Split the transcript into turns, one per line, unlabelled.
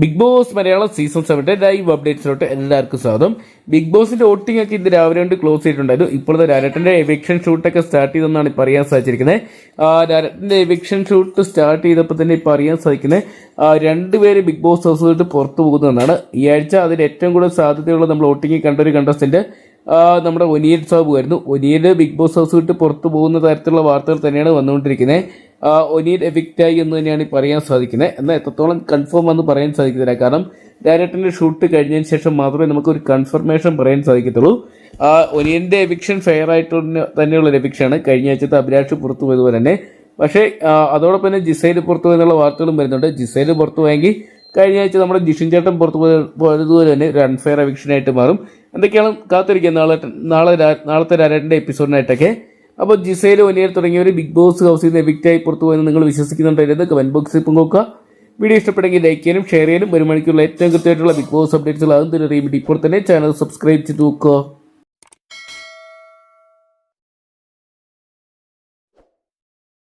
Big Boss Malayalam season സെവന്റെ live അപ്ഡേറ്റ്സിലോട്ട് എല്ലാവർക്കും സ്വാഗതം. ബിഗ് ബോസിന്റെ വോട്ടിംഗ് ഒക്കെ ഇന്ന് രാവിലെ കൊണ്ട് ക്ലോസ് ചെയ്തിട്ടുണ്ടായിരുന്നു. ഇപ്പോഴത്തെ രാരട്ടന്റെ എവിക്ഷൻ ഷൂട്ടൊക്കെ സ്റ്റാർട്ട് ചെയ്തെന്നാണ് ഇപ്പോൾ അറിയാൻ സാധിച്ചിരിക്കുന്നത്. രാരട്ടന്റെ എവിക്ഷൻ ഷൂട്ട് സ്റ്റാർട്ട് ചെയ്തപ്പോൾ തന്നെ ഇപ്പോൾ അറിയാൻ സാധിക്കുന്നത് രണ്ടുപേര് ബിഗ് ബോസ് ഹൗസ് വിട്ട് പുറത്തു പോകുന്നതെന്നാണ് ഈ ആഴ്ച അതിൽ ഏറ്റവും കൂടുതൽ സാധ്യതയുള്ള നമ്മൾ വോട്ടിംഗ് കണ്ട ഒരു കണ്ടസ്റ്റന്റ് നമ്മുടെ ഒനിയൽ സാബു ആയിരുന്നു. ഒനിയൽ ബിഗ് ബോസ് ഹൗസ് വിട്ട് പുറത്തു പോകുന്ന തരത്തിലുള്ള വാർത്തകൾ തന്നെയാണ് വന്നുകൊണ്ടിരിക്കുന്നത്. ആ, എഫിക്റ്റായി എന്ന് തന്നെയാണ് പറയാൻ സാധിക്കുന്നത്. എന്നാൽ എത്രത്തോളം കൺഫേം എന്ന് പറയാൻ സാധിക്കുന്നില്ല കാരണം ഡയറക്ടറിന്റെ ഷൂട്ട് കഴിഞ്ഞതിന് ശേഷം മാത്രമേ നമുക്ക് ഒരു കൺഫർമേഷൻ പറയാൻ സാധിക്കത്തുള്ളൂ. ആ, ഒനിയന്റെ എവിക്ഷൻ ഫെയർ ആയിട്ട് തന്നെയുള്ള ഒരു എവിക്ഷനാണ് കഴിഞ്ഞ ആഴ്ചത്തെ അഭിലാഷ് പുറത്തു പോയതുപോലെ തന്നെ. പക്ഷേ അതോടൊപ്പം തന്നെ ജിസൈൽ പുറത്തു പോയെന്നുള്ള വാർത്തകളും വരുന്നുണ്ട്. ജിസൈൽ പുറത്തു പോയെങ്കിൽ കഴിഞ്ഞ ആഴ്ച നമ്മുടെ ജിഷിൻ ചേട്ടൻ പുറത്തു പോയ പോയതുപോലെ തന്നെ ഒരു അൺഫെയർ എവിക്ഷനായിട്ട് മാറും. എന്തൊക്കെയാണ് കാത്തിരിക്കുക നാളെ നാളെ നാളത്തെ രാരേട്ടന്റെ എപ്പിസോഡിനായിട്ടൊക്കെ അപ്പോൾ ജിസയിൽ വലിയ തുടങ്ങിയവർ ബിഗ് ബോസ് ഹൗസിൽ നിന്ന് എവിക്റ്റായി പുറത്തു പോയെന്ന് നിങ്ങൾ വിശ്വസിക്കുന്നുണ്ടായിരുന്നു കമന്റ് ബോക്സിൽ പങ്കുവെക്കുക വീഡിയോ ഇഷ്ടപ്പെട്ടെങ്കിൽ ലൈക്ക് ചെയ്യാനും ഷെയർ ചെയ്യാനും ഒരു മണിക്കൂറിൽ ഏറ്റവും കൃത്യമായിട്ടുള്ള ബിഗ് ബോസ് അപ്ഡേറ്റ്സുകൾ ആകും തന്നെ ഇപ്പോൾ തന്നെ ചാനൽ സബ്സ്ക്രൈബ് ചെയ്ത് നോക്കുക.